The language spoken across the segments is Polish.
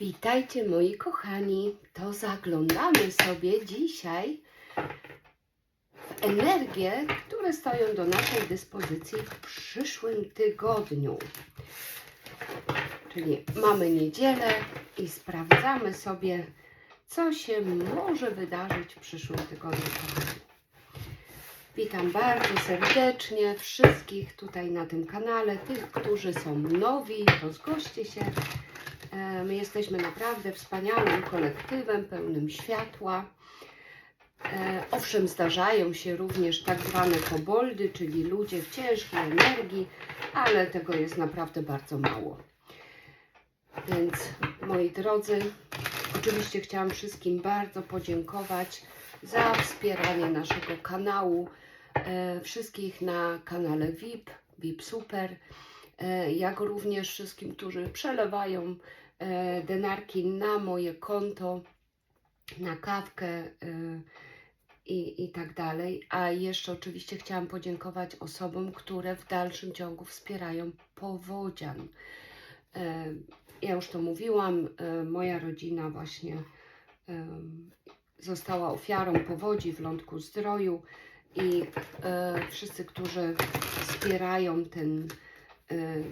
Witajcie moi kochani. To zaglądamy sobie dzisiaj w energie, które stoją do naszej dyspozycji w przyszłym tygodniu. Czyli mamy niedzielę i sprawdzamy sobie, co się może wydarzyć w przyszłym tygodniu. Witam bardzo serdecznie wszystkich tutaj na tym kanale, tych, którzy są nowi, rozgoście się. E, My jesteśmy naprawdę wspaniałym kolektywem, pełnym światła. E, Owszem, zdarzają się również tak zwane koboldy, czyli ludzie w ciężkiej energii, ale tego jest naprawdę bardzo mało. Więc moi drodzy, oczywiście chciałam wszystkim bardzo podziękować za wspieranie naszego kanału. E, wszystkich na kanale VIP, VIP Super, jak również wszystkim, którzy przelewają e, denarki na moje konto, na kawkę e, i, i tak dalej. A jeszcze oczywiście chciałam podziękować osobom, które w dalszym ciągu wspierają powodzian. E, Ja już to mówiłam, e, moja rodzina właśnie została ofiarą powodzi w Lądku Zdroju i e, wszyscy, którzy wspierają ten, e,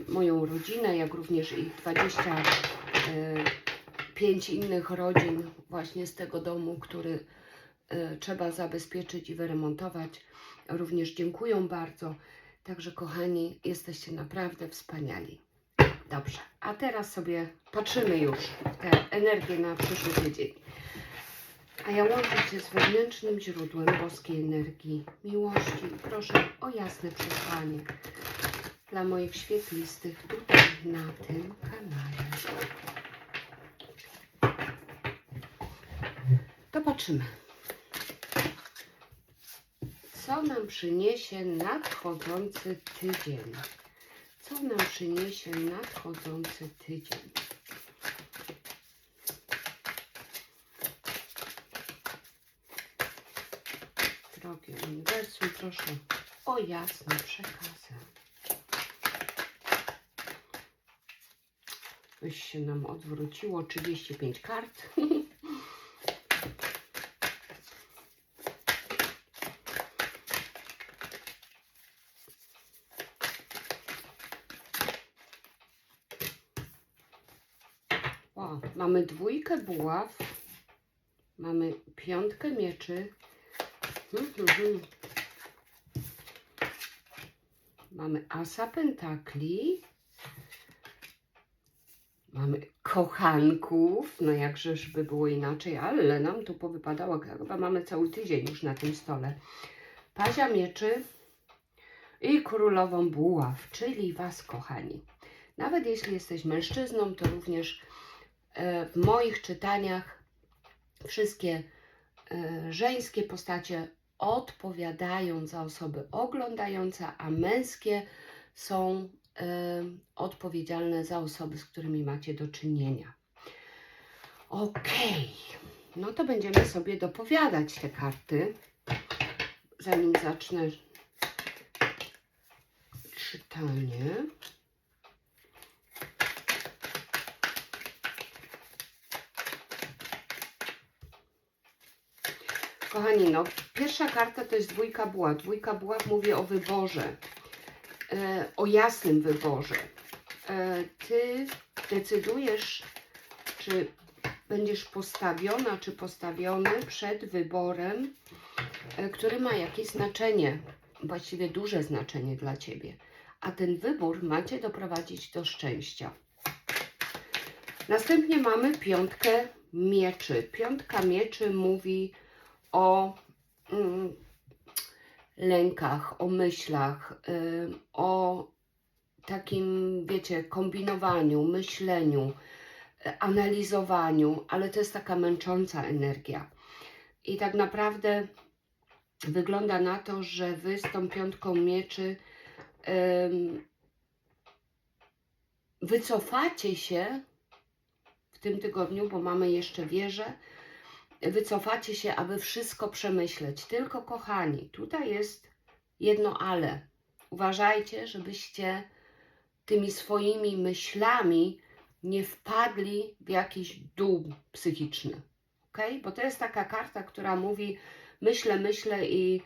moją rodzinę, jak również i 25 innych rodzin właśnie z tego domu, który e, trzeba zabezpieczyć i wyremontować, również dziękują bardzo. Także kochani, jesteście naprawdę wspaniali. Dobrze, a teraz sobie patrzymy już tę energię na przyszły tydzień. A ja łączę Cię z wewnętrznym źródłem boskiej energii, miłości proszę o jasne przesłanie dla moich świetlistych tutaj na tym kanale. To patrzymy. Co nam przyniesie nadchodzący tydzień? Co nam przyniesie nadchodzący tydzień? Drogie uniwersum, proszę o jasne przekazy. Już się nam odwróciło 35 kart. Wow, mamy dwójkę buław, mamy piątkę mieczy, Mhm, mhm. Mamy asa pentakli. Mamy kochanków. No jakżeż by było inaczej, ale nam tu powypadało. Chyba mamy cały tydzień już na tym stole. Pazia mieczy i królową buław, czyli was kochani. Nawet jeśli jesteś mężczyzną, to również e, w moich czytaniach wszystkie e, żeńskie postacie odpowiadają za osoby oglądające, a męskie są odpowiedzialne za osoby, z którymi macie do czynienia. Okej, no to będziemy sobie dopowiadać te karty, zanim zacznę czytanie. Kochani, no pierwsza karta to jest dwójka buław. Dwójka buław mówi o wyborze, o jasnym wyborze. E, ty decydujesz, czy będziesz postawiona, czy postawiony przed wyborem, e, który ma jakieś znaczenie, właściwie duże znaczenie dla ciebie. A ten wybór macie doprowadzić do szczęścia. Następnie mamy piątkę mieczy. Piątka mieczy mówi o mm, lękach, o myślach, o takim, wiecie, kombinowaniu, myśleniu, y, analizowaniu, ale to jest taka męcząca energia. I tak naprawdę wygląda na to, że wy z tą piątką mieczy wycofacie się w tym tygodniu, bo mamy jeszcze wieżę, wycofacie się, aby wszystko przemyśleć. Tylko kochani, tutaj jest jedno ale. Uważajcie, żebyście tymi swoimi myślami nie wpadli w jakiś dół psychiczny. Ok? Bo to jest taka karta, która mówi: myślę, myślę i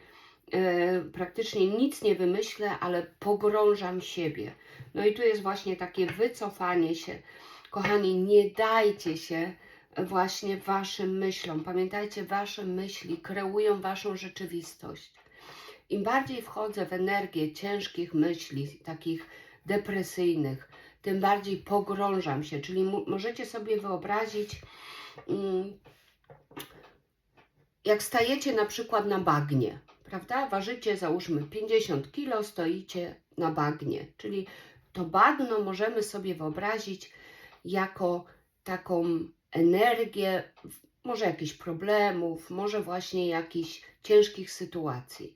e, praktycznie nic nie wymyślę, ale pogrążam siebie. No i tu jest właśnie takie wycofanie się. Kochani, nie dajcie się właśnie waszym myślom. Pamiętajcie, wasze myśli kreują waszą rzeczywistość. Im bardziej wchodzę w energię ciężkich myśli, takich depresyjnych, tym bardziej pogrążam się. Czyli możecie sobie wyobrazić, mm, jak stajecie na przykład na bagnie, prawda? Ważycie załóżmy 50 kilo, stoicie na bagnie, czyli to bagno możemy sobie wyobrazić jako taką energię, może jakichś problemów, może właśnie jakichś ciężkich sytuacji.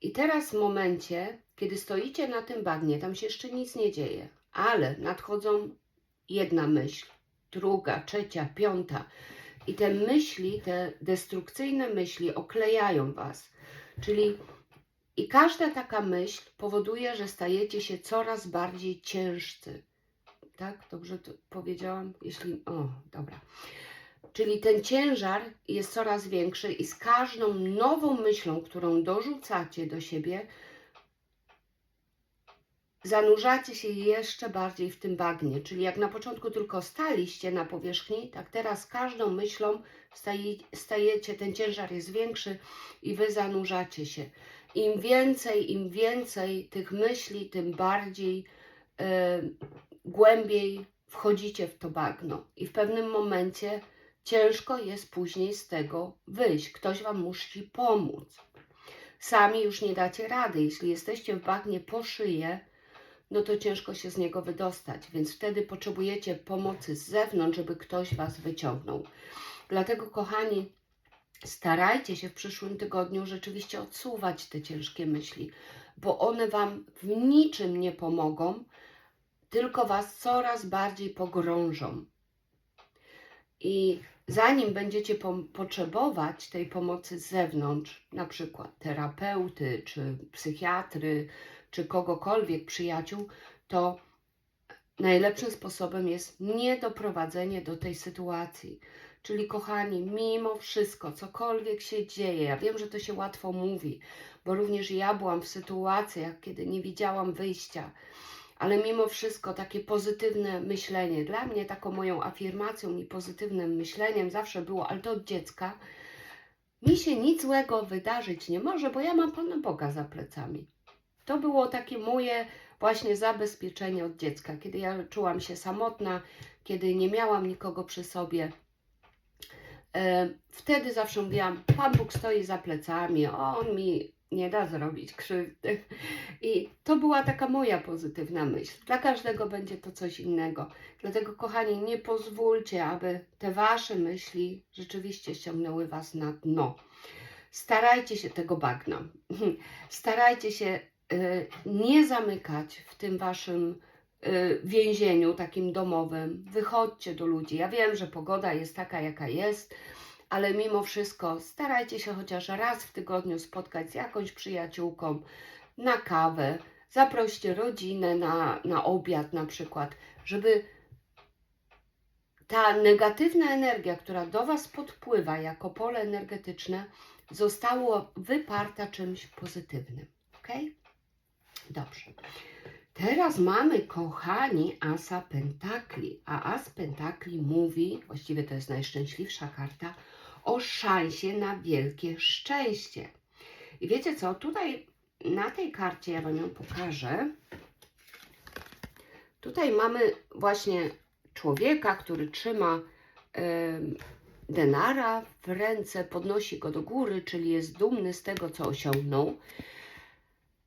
I teraz w momencie, kiedy stoicie na tym bagnie, tam się jeszcze nic nie dzieje, ale nadchodzą jedna myśl, druga, trzecia, piąta. I te myśli, te destrukcyjne myśli oklejają Was. Czyli i każda taka myśl powoduje, że stajecie się coraz bardziej ciężcy. Tak? Dobrze to powiedziałam? Jeśli. O, dobra. Czyli ten ciężar jest coraz większy i z każdą nową myślą, którą dorzucacie do siebie, zanurzacie się jeszcze bardziej w tym bagnie. Czyli jak na początku tylko staliście na powierzchni, tak teraz każdą myślą staje, stajecie, ten ciężar jest większy i wy zanurzacie się. Im więcej, im więcej tych myśli, tym bardziej e, głębiej wchodzicie w to bagno. I w pewnym momencie ciężko jest później z tego wyjść. Ktoś Wam musi pomóc. Sami już nie dacie rady. Jeśli jesteście w bagnie po szyję, no to ciężko się z niego wydostać, więc wtedy potrzebujecie pomocy z zewnątrz, żeby ktoś Was wyciągnął. Dlatego, kochani, starajcie się w przyszłym tygodniu rzeczywiście odsuwać te ciężkie myśli, bo one Wam w niczym nie pomogą, tylko Was coraz bardziej pogrążą. I zanim będziecie potrzebować tej pomocy z zewnątrz, na przykład terapeuty, czy psychiatry, czy kogokolwiek, przyjaciół, to najlepszym sposobem jest nie doprowadzenie do tej sytuacji. Czyli, kochani, mimo wszystko, cokolwiek się dzieje, ja wiem, że to się łatwo mówi, bo również ja byłam w sytuacjach, kiedy nie widziałam wyjścia, ale mimo wszystko takie pozytywne myślenie, dla mnie taką moją afirmacją i pozytywnym myśleniem zawsze było, ale to od dziecka, mi się nic złego wydarzyć nie może, bo ja mam Pana Boga za plecami. To było takie moje właśnie zabezpieczenie od dziecka, kiedy ja czułam się samotna, kiedy nie miałam nikogo przy sobie. E, Wtedy zawsze mówiłam, Pan Bóg stoi za plecami, On mi nie da zrobić krzywdy. I to była taka moja pozytywna myśl. Dla każdego będzie to coś innego. Dlatego, kochani, nie pozwólcie, aby te wasze myśli rzeczywiście ściągnęły was na dno. Starajcie się tego bagna. Starajcie się y, nie zamykać w tym waszym y, więzieniu takim domowym. Wychodźcie do ludzi. Ja wiem, że pogoda jest taka, jaka jest, ale mimo wszystko starajcie się chociaż raz w tygodniu spotkać z jakąś przyjaciółką na kawę. Zaproście rodzinę na, na obiad na przykład, żeby ta negatywna energia, która do Was podpływa jako pole energetyczne, została wyparta czymś pozytywnym. Ok? Dobrze. Teraz mamy, kochani, Asa Pentakli. A As Pentakli mówi, właściwie to jest najszczęśliwsza karta, o szansie na wielkie szczęście. I wiecie co? Tutaj na tej karcie, ja Wam ją pokażę. Tutaj mamy właśnie człowieka, który trzyma em, denara w ręce, podnosi go do góry, czyli jest dumny z tego, co osiągnął.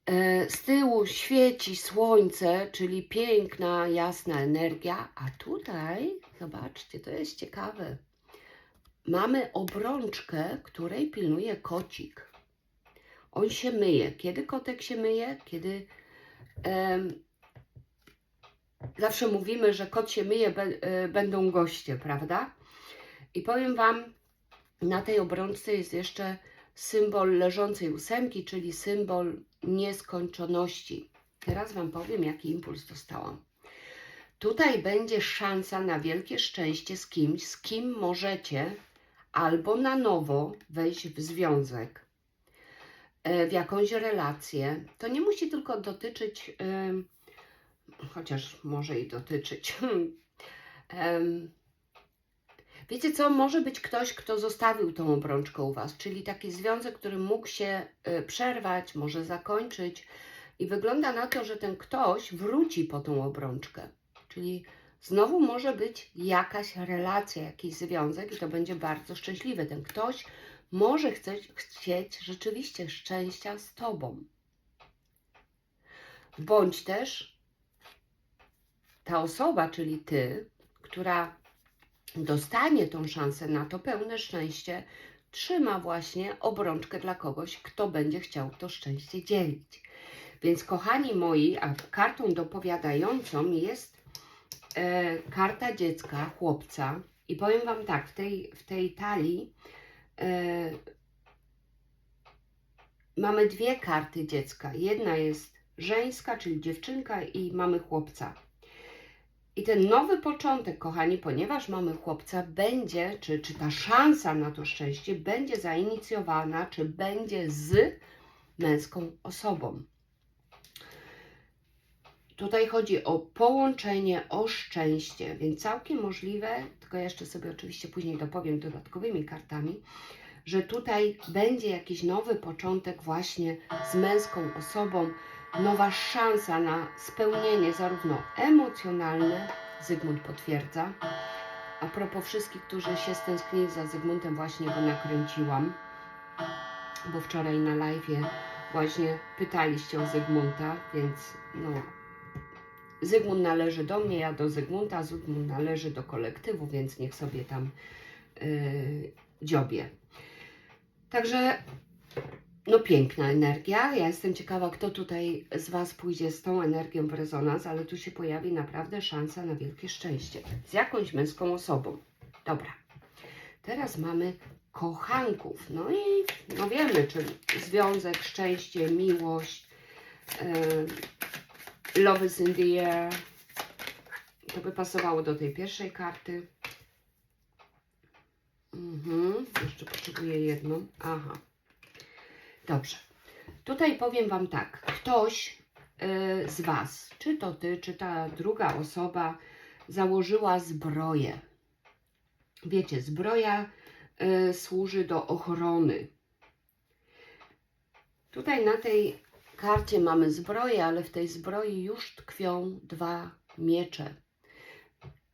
E, Z tyłu świeci słońce, czyli piękna, jasna energia, a tutaj, zobaczcie, to jest ciekawe. Mamy obrączkę, której pilnuje kocik. On się myje. Kiedy kotek się myje? Kiedy zawsze mówimy, że kot się myje, be, e, będą goście, prawda? I powiem Wam, na tej obrączce jest jeszcze symbol leżącej ósemki, czyli symbol nieskończoności. Teraz Wam powiem, jaki impuls dostałam. Tutaj będzie szansa na wielkie szczęście z kimś, z kim możecie albo na nowo wejść w związek, e, w jakąś relację. To nie musi tylko dotyczyć, chociaż może i dotyczyć. Wiecie co, może być ktoś, kto zostawił tą obrączkę u Was, czyli taki związek, który mógł się y, przerwać, może zakończyć i wygląda na to, że ten ktoś wróci po tą obrączkę. Czyli znowu może być jakaś relacja, jakiś związek i to będzie bardzo szczęśliwe. Ten ktoś może chcieć, chcieć rzeczywiście szczęścia z Tobą. Bądź też ta osoba, czyli Ty, która dostanie tą szansę na to pełne szczęście, trzyma właśnie obrączkę dla kogoś, kto będzie chciał to szczęście dzielić. Więc, kochani moi, a kartą dopowiadającą jest e, karta dziecka, chłopca. I powiem Wam tak, w tej, w tej talii e, mamy dwie karty dziecka. Jedna jest żeńska, czyli dziewczynka, i mamy chłopca. I ten nowy początek, kochani, ponieważ mamy chłopca, będzie, czy, czy ta szansa na to szczęście będzie zainicjowana, czy będzie z męską osobą. Tutaj chodzi o połączenie, o szczęście, więc całkiem możliwe, tylko jeszcze sobie oczywiście później dopowiem dodatkowymi kartami, że tutaj będzie jakiś nowy początek właśnie z męską osobą, nowa szansa na spełnienie zarówno emocjonalne, Zygmunt potwierdza. A propos wszystkich, którzy się stęsknili za Zygmuntem, właśnie go nakręciłam, bo wczoraj na live właśnie pytaliście o Zygmunta, więc no, Zygmunt należy do mnie, ja do Zygmunta, Zygmunt należy do kolektywu, więc niech sobie tam yy, dziobie. Także no piękna energia. Ja jestem ciekawa, kto tutaj z Was pójdzie z tą energią w rezonans, ale tu się pojawi naprawdę szansa na wielkie szczęście. Z jakąś męską osobą. Dobra. Teraz mamy kochanków. No i no wiemy, czy związek, szczęście, miłość, yy, love is in the air. To by pasowało do tej pierwszej karty. Mhm, jeszcze potrzebuję jedną. Aha. Dobrze. Tutaj powiem Wam tak. Ktoś y, z Was, czy to Ty, czy ta druga osoba, założyła zbroję. Wiecie, zbroja y, służy do ochrony. Tutaj na tej karcie mamy zbroję, ale w tej zbroi już tkwią dwa miecze.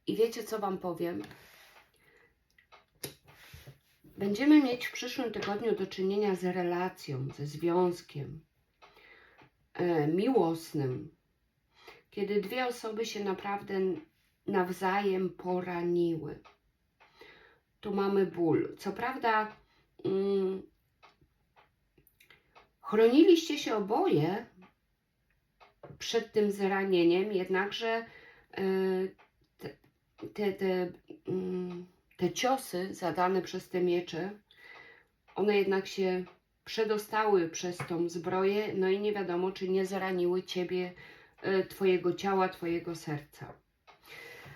I wiecie, co Wam powiem? Będziemy mieć w przyszłym tygodniu do czynienia z relacją, ze związkiem e, miłosnym, kiedy dwie osoby się naprawdę nawzajem poraniły. Tu mamy ból. Co prawda, mm, chroniliście się oboje przed tym zranieniem, jednakże e, te, te, te mm, te ciosy zadane przez te miecze, one jednak się przedostały przez tą zbroję, no i nie wiadomo, czy nie zraniły Ciebie, e, Twojego ciała, Twojego serca.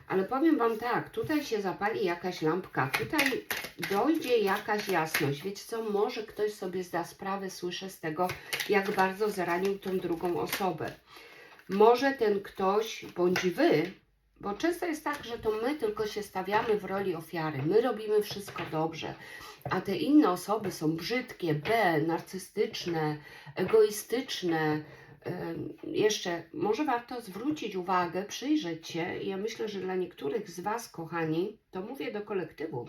Ale powiem Wam tak, tutaj się zapali jakaś lampka, tutaj dojdzie jakaś jasność. Wiecie co, może ktoś sobie zda sprawę, słyszę z tego, jak bardzo zranił tą drugą osobę. Może ten ktoś, bądź Wy, bo często jest tak, że to my tylko się stawiamy w roli ofiary. My robimy wszystko dobrze, a te inne osoby są brzydkie, B, narcystyczne, egoistyczne. Jeszcze może warto zwrócić uwagę, przyjrzeć się. Ja myślę, że dla niektórych z Was, kochani, to mówię do kolektywu,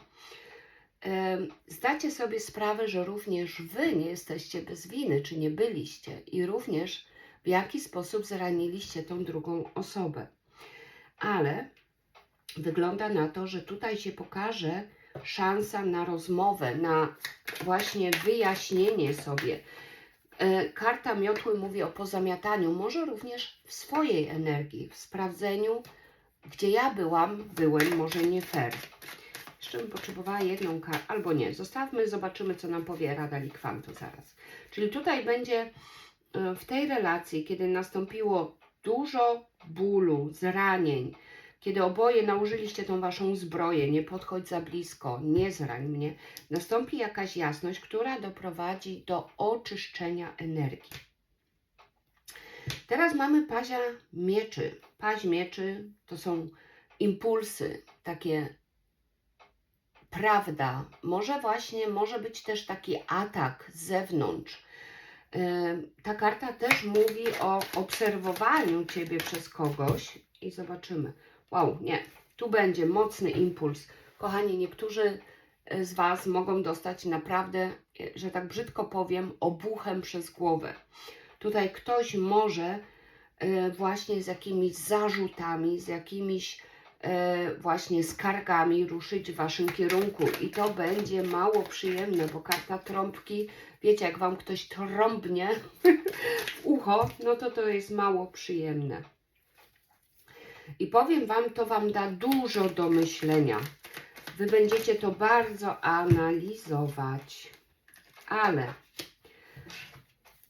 zdacie sobie sprawę, że również Wy nie jesteście bez winy, czy nie byliście, i również w jaki sposób zraniliście tą drugą osobę ale wygląda na to, że tutaj się pokaże szansa na rozmowę, na właśnie wyjaśnienie sobie. E, karta miotły mówi o pozamiataniu, może również w swojej energii, w sprawdzeniu, gdzie ja byłam, byłem może nie fair. Jeszcze bym potrzebowała jedną kartę, albo nie, zostawmy, zobaczymy, co nam powie Rada Likwantu zaraz. Czyli tutaj będzie e, w tej relacji, kiedy nastąpiło dużo bólu, zranień, kiedy oboje nałożyliście tą waszą zbroję, nie podchodź za blisko, nie zrań mnie, nastąpi jakaś jasność, która doprowadzi do oczyszczenia energii. Teraz mamy pazia mieczy. Paź mieczy to są impulsy, takie prawda. Może właśnie, może być też taki atak z zewnątrz. Em, Ta karta też mówi o obserwowaniu Ciebie przez kogoś i zobaczymy. Wow, nie, tu będzie mocny impuls. Kochani, niektórzy e, z Was mogą dostać naprawdę, e, że tak brzydko powiem, obuchem przez głowę. Tutaj ktoś może e, właśnie z jakimiś zarzutami, z jakimiś właśnie skargami ruszyć w Waszym kierunku i to będzie mało przyjemne, bo karta trąbki, wiecie, jak Wam ktoś trąbnie w ucho, no to to jest mało przyjemne. I powiem Wam, to Wam da dużo do myślenia. Wy będziecie to bardzo analizować. Ale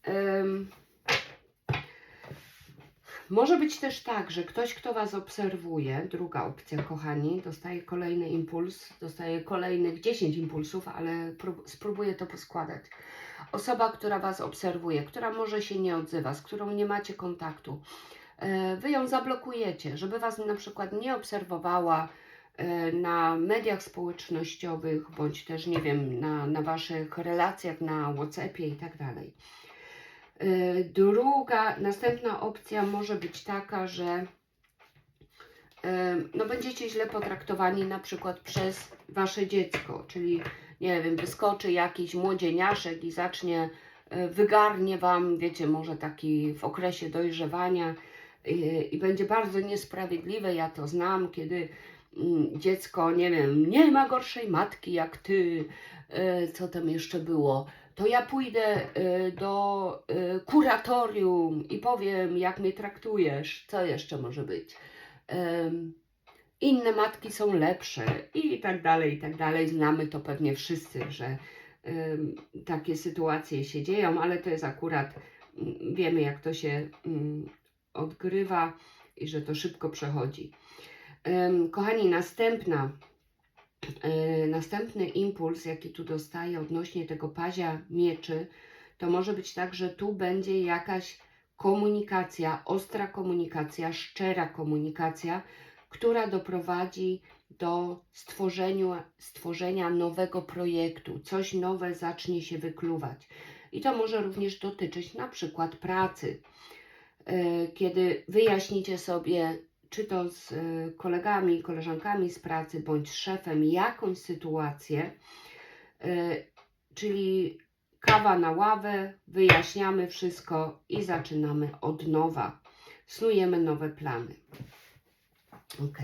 em, może być też tak, że ktoś, kto Was obserwuje, druga opcja, kochani, dostaje kolejny impuls, dostaje kolejnych 10 impulsów, ale prób- spróbuję to poskładać. Osoba, która Was obserwuje, która może się nie odzywa, z którą nie macie kontaktu, Wy ją zablokujecie, żeby Was na przykład nie obserwowała e, na mediach społecznościowych, bądź też, nie wiem, na, na Waszych relacjach na Whatsappie i tak dalej. E, Druga, następna opcja może być taka, że e, no będziecie źle potraktowani na przykład przez Wasze dziecko, czyli nie wiem, wyskoczy jakiś młodzieniaszek i zacznie, e, wygarnie Wam, wiecie, może taki w okresie dojrzewania i, i będzie bardzo niesprawiedliwe, ja to znam, kiedy mm, dziecko, nie wiem, nie ma gorszej matki jak Ty, e, co tam jeszcze było, to ja pójdę y, do y, kuratorium i powiem, jak mnie traktujesz, co jeszcze może być. Inne matki są lepsze i tak dalej, i tak dalej. Znamy to pewnie wszyscy, że takie sytuacje się dzieją, ale to jest akurat, mm, wiemy jak to się mm, odgrywa i że to szybko przechodzi. Kochani, następna E, następny impuls, jaki tu dostaję odnośnie tego pazia mieczy, to może być tak, że tu będzie jakaś komunikacja, ostra komunikacja, szczera komunikacja, która doprowadzi do stworzenia, stworzenia nowego projektu. Coś nowe zacznie się wykluwać. I to może również dotyczyć na przykład pracy. E, Kiedy wyjaśnicie sobie, czy to z e, kolegami, koleżankami z pracy, bądź szefem, jakąś sytuację, e, czyli kawa na ławę, wyjaśniamy wszystko i zaczynamy od nowa. Snujemy nowe plany. Ok.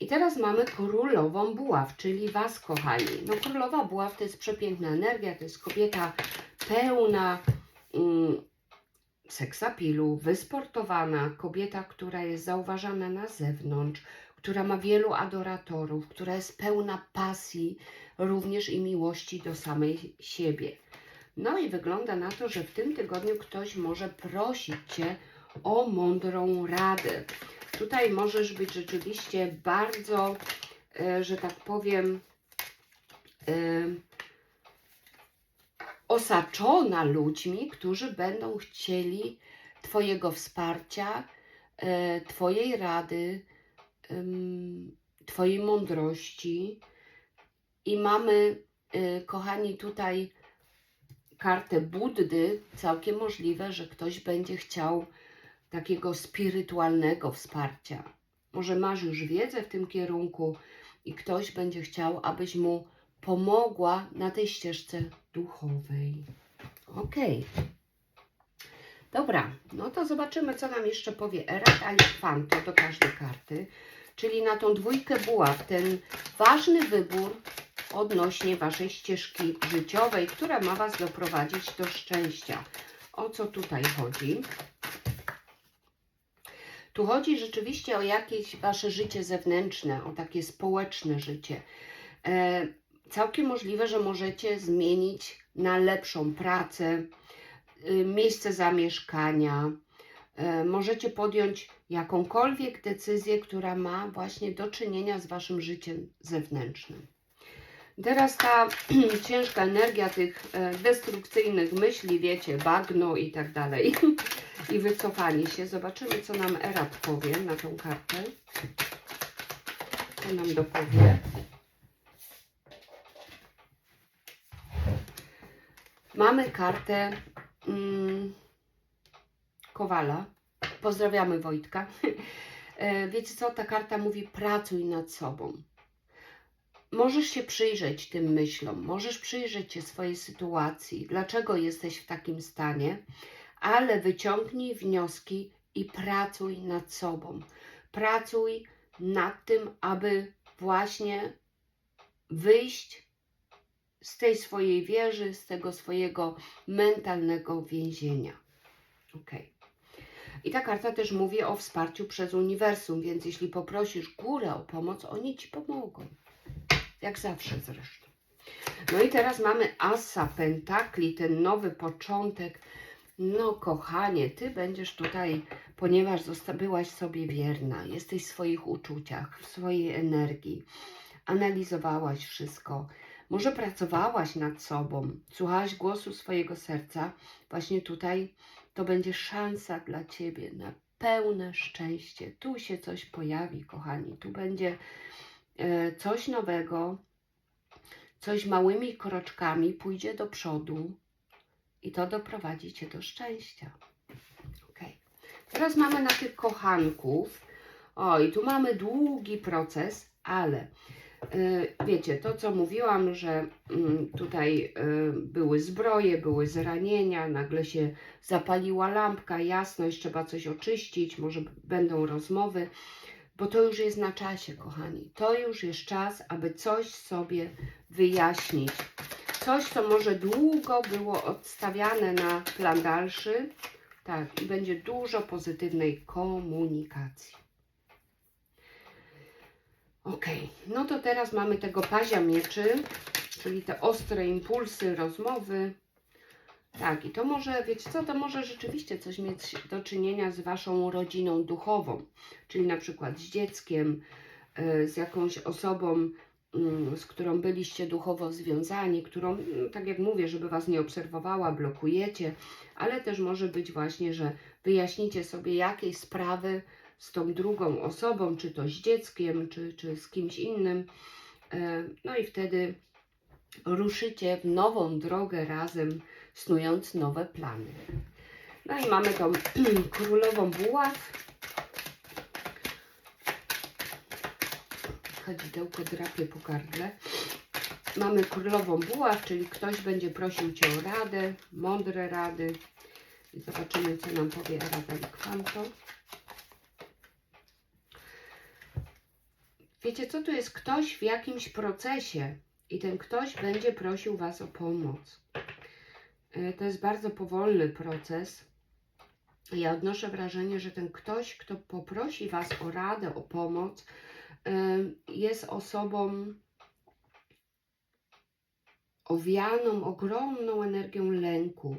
I teraz mamy królową buław, czyli Was, kochani. No, królowa buław to jest przepiękna energia, to jest kobieta pełna. Mm, seksapilu, wysportowana, kobieta, która jest zauważana na zewnątrz, która ma wielu adoratorów, która jest pełna pasji, również i miłości do samej siebie. No i wygląda na to, że w tym tygodniu ktoś może prosić Cię o mądrą radę. Tutaj możesz być rzeczywiście bardzo, e, że tak powiem, e, osaczona ludźmi, którzy będą chcieli Twojego wsparcia, e, Twojej rady, Twojej mądrości. I mamy, e, kochani, tutaj kartę Buddy. Całkiem możliwe, że ktoś będzie chciał takiego spirytualnego wsparcia. Może masz już wiedzę w tym kierunku i ktoś będzie chciał, abyś mu pomogła na tej ścieżce duchowej. Ok. Dobra, no to zobaczymy, co nam jeszcze powie Erat Alifanto do każdej karty. Czyli na tą dwójkę buław, ten ważny wybór odnośnie Waszej ścieżki życiowej, która ma Was doprowadzić do szczęścia. O co tutaj chodzi? Tu chodzi rzeczywiście o jakieś Wasze życie zewnętrzne, o takie społeczne życie. E, całkiem możliwe, że możecie zmienić na lepszą pracę, y, miejsce zamieszkania. E, Możecie podjąć jakąkolwiek decyzję, która ma właśnie do czynienia z Waszym życiem zewnętrznym. Teraz ta ciężka energia tych e, destrukcyjnych myśli, wiecie, bagno i tak dalej, i wycofanie się. Zobaczymy, co nam Erat powie na tą kartę. Co nam dopowie. Mamy kartę mm, Kowala. Pozdrawiamy Wojtka. E, Wiecie co, ta karta mówi pracuj nad sobą. Możesz się przyjrzeć tym myślom, możesz przyjrzeć się swojej sytuacji, dlaczego jesteś w takim stanie, ale wyciągnij wnioski i pracuj nad sobą. Pracuj nad tym, aby właśnie wyjść z tej swojej wieży, z tego swojego mentalnego więzienia. Ok. I ta karta też mówi o wsparciu przez uniwersum, więc jeśli poprosisz górę o pomoc, oni ci pomogą. Jak zawsze zresztą. No i teraz mamy Asa Pentakli, ten nowy początek. No, kochanie, ty będziesz tutaj, ponieważ byłaś sobie wierna, jesteś w swoich uczuciach, w swojej energii, analizowałaś wszystko, może pracowałaś nad sobą, słuchałaś głosu swojego serca, właśnie tutaj to będzie szansa dla ciebie na pełne szczęście. Tu się coś pojawi, kochani, tu będzie e, coś nowego, coś małymi kroczkami pójdzie do przodu i to doprowadzi cię do szczęścia. Ok. Teraz mamy na tych kochanków. O, i tu mamy długi proces, ale wiecie, to co mówiłam, że mm, tutaj y, były zbroje, były zranienia, nagle się zapaliła lampka, jasność, trzeba coś oczyścić, może będą rozmowy, bo to już jest na czasie, kochani. To już jest czas, aby coś sobie wyjaśnić. Coś, co może długo było odstawiane na plan dalszy. Tak, i będzie dużo pozytywnej komunikacji. Ok, no to teraz mamy tego pazia mieczy, czyli te ostre impulsy, rozmowy. Tak, i to może, wiecie co, to może rzeczywiście coś mieć do czynienia z Waszą rodziną duchową, czyli na przykład z dzieckiem, y, z jakąś osobą, mm, z którą byliście duchowo związani, którą, mm, tak jak mówię, żeby Was nie obserwowała, blokujecie, ale też może być właśnie, że wyjaśnicie sobie jakieś sprawy z tą drugą osobą, czy to z dzieckiem, czy, czy z kimś innym. E, No i wtedy ruszycie w nową drogę razem, snując nowe plany. No i mamy tą królową buław. Chodzidełko drapie po gardle. Mamy królową buław, czyli ktoś będzie prosił Cię o radę, mądre rady. I zobaczymy, co nam powie Rada Likwanto. Wiecie co, tu jest ktoś w jakimś procesie i ten ktoś będzie prosił Was o pomoc. E, To jest bardzo powolny proces. Ja odnoszę wrażenie, że ten ktoś, kto poprosi Was o radę, o pomoc, e, jest osobą owianą ogromną energią lęku.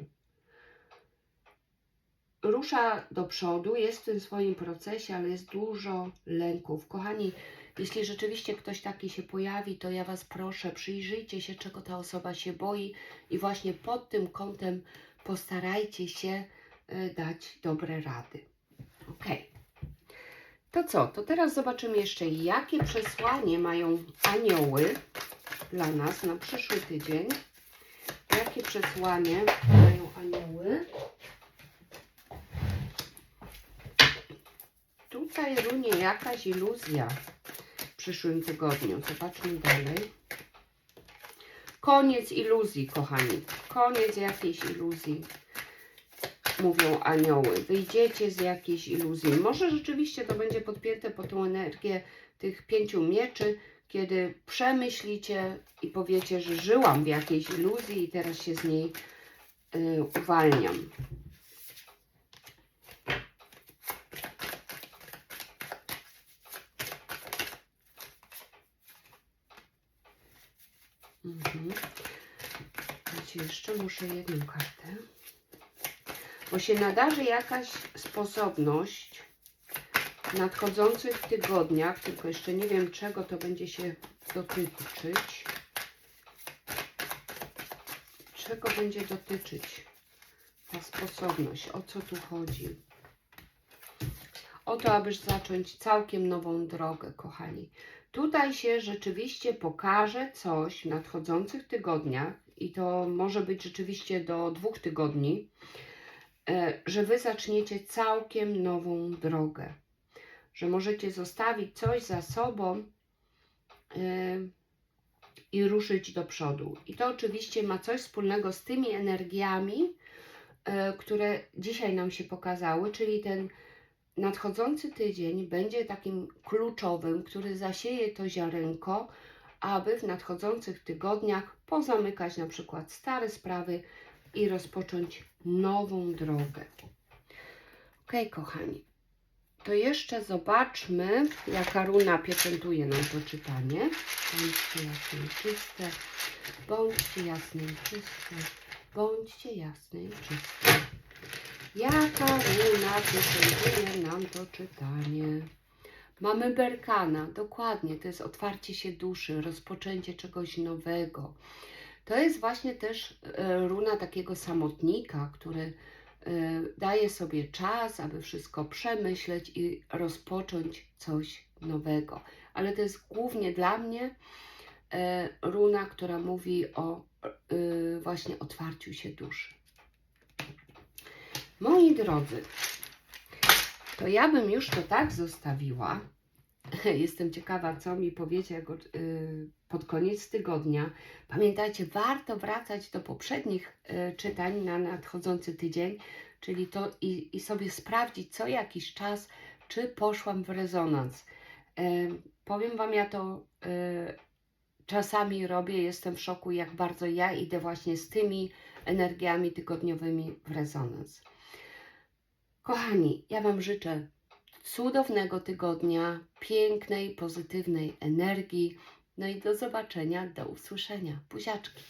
Rusza do przodu, jest w tym swoim procesie, ale jest dużo lęków. Kochani, jeśli rzeczywiście ktoś taki się pojawi, to ja Was proszę, przyjrzyjcie się, czego ta osoba się boi i właśnie pod tym kątem postarajcie się y, dać dobre rady. Ok. To co? To teraz zobaczymy jeszcze, jakie przesłanie mają anioły dla nas na przyszły tydzień. Jakie przesłanie mają anioły? Tutaj runie jakaś iluzja przyszłym tygodniu. Zobaczmy dalej. Koniec iluzji, kochani. Koniec jakiejś iluzji. Mówią anioły. Wyjdziecie z jakiejś iluzji. Może rzeczywiście to będzie podpięte po tą energię tych pięciu mieczy, kiedy przemyślicie i powiecie, że żyłam w jakiejś iluzji i teraz się z niej y, uwalniam. Mhm. Jeszcze muszę jedną kartę. Bo się nadarzy jakaś sposobność w nadchodzących tygodniach, tylko jeszcze nie wiem czego to będzie się dotyczyć. Czego będzie dotyczyć ta sposobność? O co tu chodzi? O to, abyś zacząć całkiem nową drogę, kochani. Tutaj się rzeczywiście pokaże coś w nadchodzących tygodniach i to może być rzeczywiście do dwóch tygodni, e, że Wy zaczniecie całkiem nową drogę, że możecie zostawić coś za sobą e, i ruszyć do przodu. I to oczywiście ma coś wspólnego z tymi energiami, e, które dzisiaj nam się pokazały, czyli ten nadchodzący tydzień będzie takim kluczowym, który zasieje to ziarenko, aby w nadchodzących tygodniach pozamykać na przykład stare sprawy i rozpocząć nową drogę. Ok, kochani, to jeszcze zobaczmy, jaka runa pieczętuje nam to czytanie. Bądźcie jasne i czyste, bądźcie jasne i czyste, bądźcie jasne i czyste. Jaka runa pieczętuje nam to czytanie? Mamy berkana, dokładnie, to jest otwarcie się duszy, rozpoczęcie czegoś nowego. To jest właśnie też e, runa takiego samotnika, który e, daje sobie czas, aby wszystko przemyśleć i rozpocząć coś nowego. Ale to jest głównie dla mnie e, runa, która mówi o właśnie otwarciu się duszy. Moi drodzy, to ja bym już to tak zostawiła. Jestem ciekawa, co mi powiecie y, pod koniec tygodnia. Pamiętajcie, warto wracać do poprzednich y, czytań na nadchodzący tydzień, czyli to i, i sobie sprawdzić co jakiś czas, czy poszłam w rezonans. Em, powiem Wam, ja to y, czasami robię, jestem w szoku, jak bardzo ja idę właśnie z tymi energiami tygodniowymi w rezonans. Kochani, ja Wam życzę cudownego tygodnia, pięknej, pozytywnej energii. No i do zobaczenia, do usłyszenia. Buziaczki.